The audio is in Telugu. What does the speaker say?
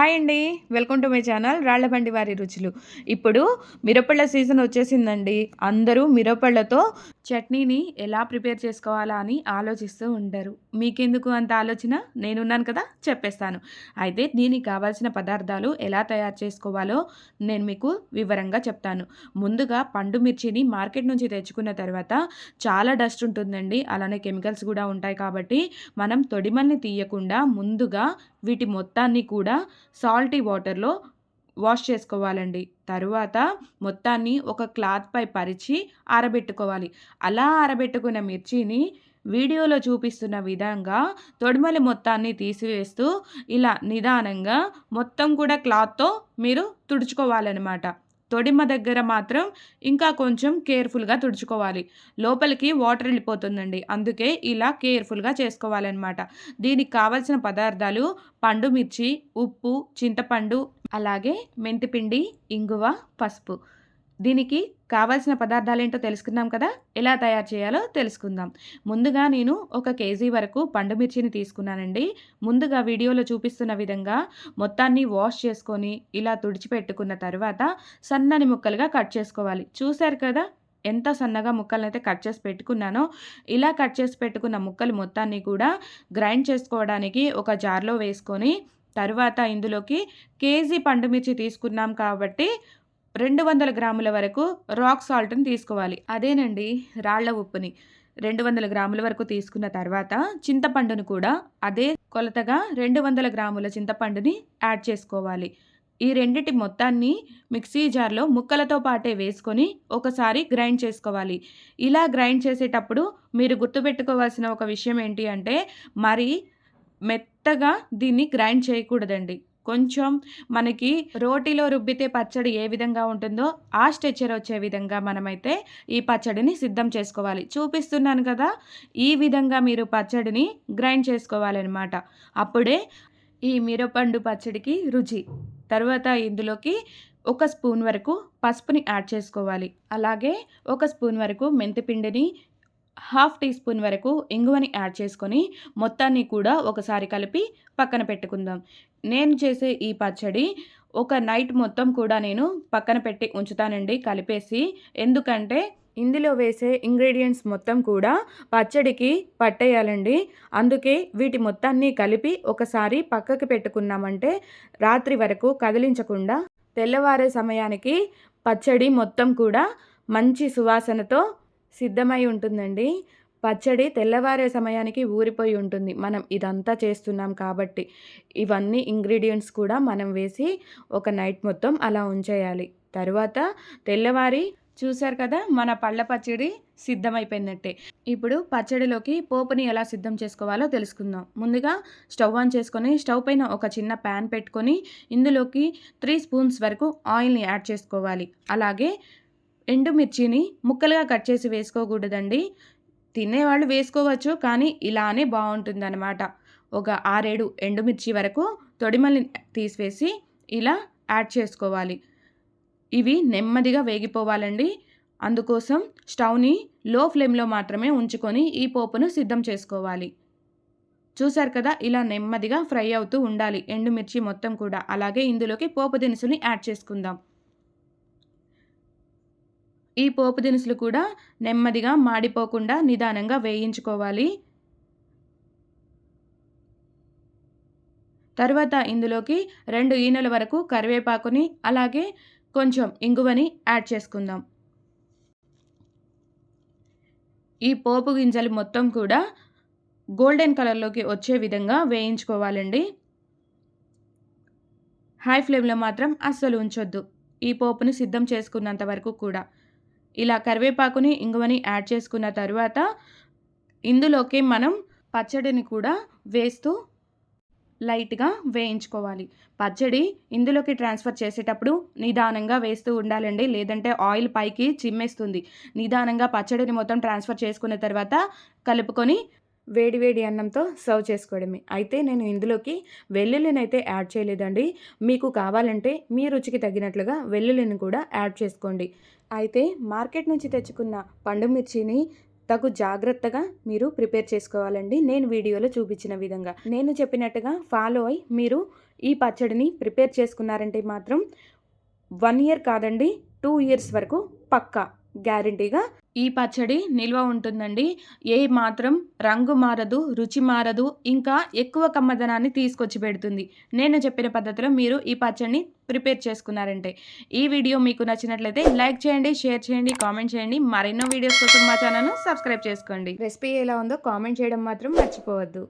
హాయ్ అండి. Welcome to my channel Rallabandi వారి రుచులు. ఇప్పుడు మిరపళ్ళ సీజన్ వచ్చేసిందండి. అందరూ మిరపళ్ళతో చట్నీని ఎలా ప్రిపేర్ చేసుకోవాలా అని ఆలోచిస్తూ ఉంటారు. మీకెందుకు అంత ఆలోచన? నేనున్నాను కదా చెప్పేస్తాను. అయితే దీనికి కావాల్సిన పదార్థాలు ఎలా తయారు చేసుకోవాలో నేను మీకు వివరంగా చెప్తాను. ముందుగా పండు మిర్చిని మార్కెట్ నుంచి తెచ్చుకున్న తర్వాత చాలా డస్ట్ ఉంటుందండి. అలానే కెమికల్స్ కూడా ఉంటాయి కాబట్టి మనం తొడిమల్ని తీయకుండా ముందుగా వీటి మొత్తాన్ని కూడా సాల్టీ వాటర్లో వాష్ చేసుకోవాలండి. తరువాత మొత్తాన్ని ఒక క్లాత్పై పరిచి ఆరబెట్టుకోవాలి. అలా ఆరబెట్టుకున్న మిర్చిని వీడియోలో చూపిస్తున్న విధంగా తొడిమలి మొత్తాన్ని తీసివేస్తూ ఇలా నిదానంగా మొత్తం కూడా క్లాత్తో మీరు తుడుచుకోవాలన్నమాట. తొడిమ దగ్గర మాత్రం ఇంకా కొంచెం కేర్ఫుల్గా తుడుచుకోవాలి. లోపలికి వాటర్ వెళ్ళిపోతుందండి. అందుకే ఇలా కేర్ఫుల్గా చేసుకోవాలన్నమాట. దీనికి కావలసిన పదార్థాలు పండు మిర్చి ఉప్పు చింతపండు అలాగే మెంతిపిండి ఇంగువ పసుపు. దీనికి కావాల్సిన పదార్థాలు ఏంటో తెలుసుకుందాం కదా? ఎలా తయారు చేయాలో తెలుసుకుందాం. ముందుగా నేను ఒక కేజీ వరకు పండు మిర్చిని తీసుకున్నానండి. ముందుగా వీడియోలో చూపిస్తున్న విధంగా మొత్తాన్ని వాష్ చేసుకొని ఇలా తుడిచిపెట్టుకున్న తర్వాత సన్నని ముక్కలుగా కట్ చేసుకోవాలి. చూశారు కదా? ఎంత సన్నగా ముక్కలను అయితే కట్ చేసి పెట్టుకున్నానో ఇలా కట్ చేసి పెట్టుకున్న ముక్కలు మొత్తాన్ని కూడా గ్రైండ్ చేసుకోవడానికి ఒక జార్లో వేసుకొని తర్వాత ఇందులోకి కేజీ పండు మిర్చి తీసుకున్నాం కాబట్టి రెండు వందల గ్రాముల వరకు రాక్ సాల్ట్ని తీసుకోవాలి. అదేనండి రాళ్ళ ఉప్పుని. రెండు వందల గ్రాముల వరకు తీసుకున్న తర్వాత చింతపండును కూడా అదే కొలతగా రెండు వందల గ్రాముల చింతపండుని యాడ్ చేసుకోవాలి. ఈ రెండింటి మొత్తాన్ని మిక్సీ జార్లో ముక్కలతో పాటే వేసుకొని ఒకసారి గ్రైండ్ చేసుకోవాలి. ఇలా గ్రైండ్ చేసేటప్పుడు మీరు గుర్తుపెట్టుకోవాల్సిన ఒక విషయం ఏంటి అంటే మరి మెత్తగా దీన్ని గ్రైండ్ చేయకూడదండి. కొంచెం మనకి రోటిలో రుబ్బితే పచ్చడి ఏ విధంగా ఉంటుందో ఆ స్టెచర్ వచ్చే విధంగా మనమైతే ఈ పచ్చడిని సిద్ధం చేసుకోవాలి. చూపిస్తున్నాను కదా ఈ విధంగా మీరు పచ్చడిని గ్రైండ్ చేసుకోవాలన్నమాట. అప్పుడే ఈ మిరపండు పచ్చడికి రుచి. తర్వాత ఇందులోకి ఒక స్పూన్ వరకు పసుపుని యాడ్ చేసుకోవాలి. అలాగే ఒక స్పూన్ వరకు మెంతిపిండిని హాఫ్ టీ స్పూన్ వరకు ఇంగువని యాడ్ చేసుకొని మొత్తాన్ని కూడా ఒకసారి కలిపి పక్కన పెట్టుకుందాం. నేను చేసే ఈ పచ్చడి ఒక నైట్ మొత్తం కూడా నేను పక్కన పెట్టి ఉంచుతానండి కలిపేసి. ఎందుకంటే ఇందులో వేసే ఇంగ్రీడియంట్స్ మొత్తం కూడా పచ్చడికి పట్టేయాలండి. అందుకే వీటి మొత్తాన్ని కలిపి ఒకసారి పక్కకి పెట్టుకున్నామంటే రాత్రి వరకు కదిలించకుండా తెల్లవారే సమయానికి పచ్చడి మొత్తం కూడా మంచి సువాసనతో సిద్ధమై ఉంటుందండి. పచ్చడి తెల్లవారే సమయానికి ఊరిపోయి ఉంటుంది. మనం ఇదంతా చేస్తున్నాం కాబట్టి ఇవన్నీ ఇంగ్రీడియంట్స్ కూడా మనం వేసి ఒక నైట్ మొత్తం అలా ఉంచేయాలి. తర్వాత తెల్లవారి చూశారు కదా మన పళ్ళ పచ్చడి సిద్ధమైపోయినట్టే. ఇప్పుడు పచ్చడిలోకి పోపుని ఎలా సిద్ధం చేసుకోవాలో తెలుసుకుందాం. ముందుగా స్టవ్ ఆన్ చేసుకొని స్టవ్ పైన ఒక చిన్న ప్యాన్ పెట్టుకొని ఇందులోకి త్రీ స్పూన్స్ వరకు ఆయిల్ని యాడ్ చేసుకోవాలి. అలాగే ఎండుమిర్చిని ముక్కలుగా కట్ చేసి వేసుకోకూడదండి. తినేవాళ్ళు వేసుకోవచ్చు కానీ ఇలానే బాగుంటుందన్నమాట. ఒక ఆరేడు ఎండుమిర్చి వరకు తొడిమల్ని తీసివేసి ఇలా యాడ్ చేసుకోవాలి. ఇవి నెమ్మదిగా వేగిపోవాలండి. అందుకోసం స్టవ్ని లో ఫ్లేమ్లో మాత్రమే ఉంచుకొని ఈ పోపును సిద్ధం చేసుకోవాలి. చూసారు కదా ఇలా నెమ్మదిగా ఫ్రై అవుతూ ఉండాలి ఎండుమిర్చి మొత్తం కూడా. అలాగే ఇందులోకి పోపు దినుసుని యాడ్ చేసుకుందాం. ఈ పోపు దినుసులు కూడా నెమ్మదిగా మాడిపోకుండా నిదానంగా వేయించుకోవాలి. తర్వాత ఇందులోకి రెండు ఈనెల వరకు కరివేపాకుని అలాగే కొంచెం ఇంగువని యాడ్ చేసుకుందాం. ఈ పోపు గింజలు మొత్తం కూడా గోల్డెన్ కలర్లోకి వచ్చే విధంగా వేయించుకోవాలండి. హై ఫ్లేమ్లో మాత్రం అస్సలు ఉంచొద్దు. ఈ పోపుని సిద్ధం చేసుకున్నంత వరకు కూడా. ఇలా కరివేపాకుని ఇంగువని యాడ్ చేసుకున్న తర్వాత ఇందులోకి మనం పచ్చడిని కూడా వేస్తూ లైట్గా వేయించుకోవాలి. పచ్చడి ఇందులోకి ట్రాన్స్ఫర్ చేసేటప్పుడు నిదానంగా వేస్తూ ఉండాలండి. లేదంటే ఆయిల్ పైకి చిమ్మేస్తుంది. నిదానంగా పచ్చడిని మొత్తం ట్రాన్స్ఫర్ చేసుకున్న తర్వాత కలుపుకొని వేడివేడి అన్నంతో సర్వ్ చేసుకోవడమే. అయితే నేను ఇందులోకి వెల్లుల్లిని అయితే యాడ్ చేయలేదండి. మీకు కావాలంటే మీ రుచికి తగినట్లుగా వెల్లుల్లిని కూడా యాడ్ చేసుకోండి. అయితే మార్కెట్ నుంచి తెచ్చుకున్న పండు మిర్చిని తగు జాగ్రత్తగా మీరు ప్రిపేర్ చేసుకోవాలండి. నేను వీడియోలో చూపించిన విధంగా. నేను చెప్పినట్టుగా ఫాలో అయి మీరు ఈ పచ్చడిని ప్రిపేర్ చేసుకున్నారంటే మాత్రం వన్ ఇయర్ కాదండి టూ ఇయర్స్ వరకు పక్కా. గ్యారంటీగా ఈ పచ్చడి నిల్వ ఉంటుందండి. ఏ మాత్రం రంగు మారదు రుచి మారదు ఇంకా ఎక్కువ కమ్మదనాన్ని తీసుకొచ్చి పెడుతుంది. నేను చెప్పిన పద్ధతిలో మీరు ఈ పచ్చడిని ప్రిపేర్ చేసుకున్నారంటే. ఈ వీడియో మీకు నచ్చినట్లయితే లైక్ చేయండి షేర్ చేయండి కామెంట్ చేయండి. మరెన్నో వీడియోస్ కోసం మా ఛానల్ను సబ్స్క్రైబ్ చేసుకోండి. రెసిపీ ఎలా ఉందో కామెంట్ చేయడం మాత్రం మర్చిపోవద్దు.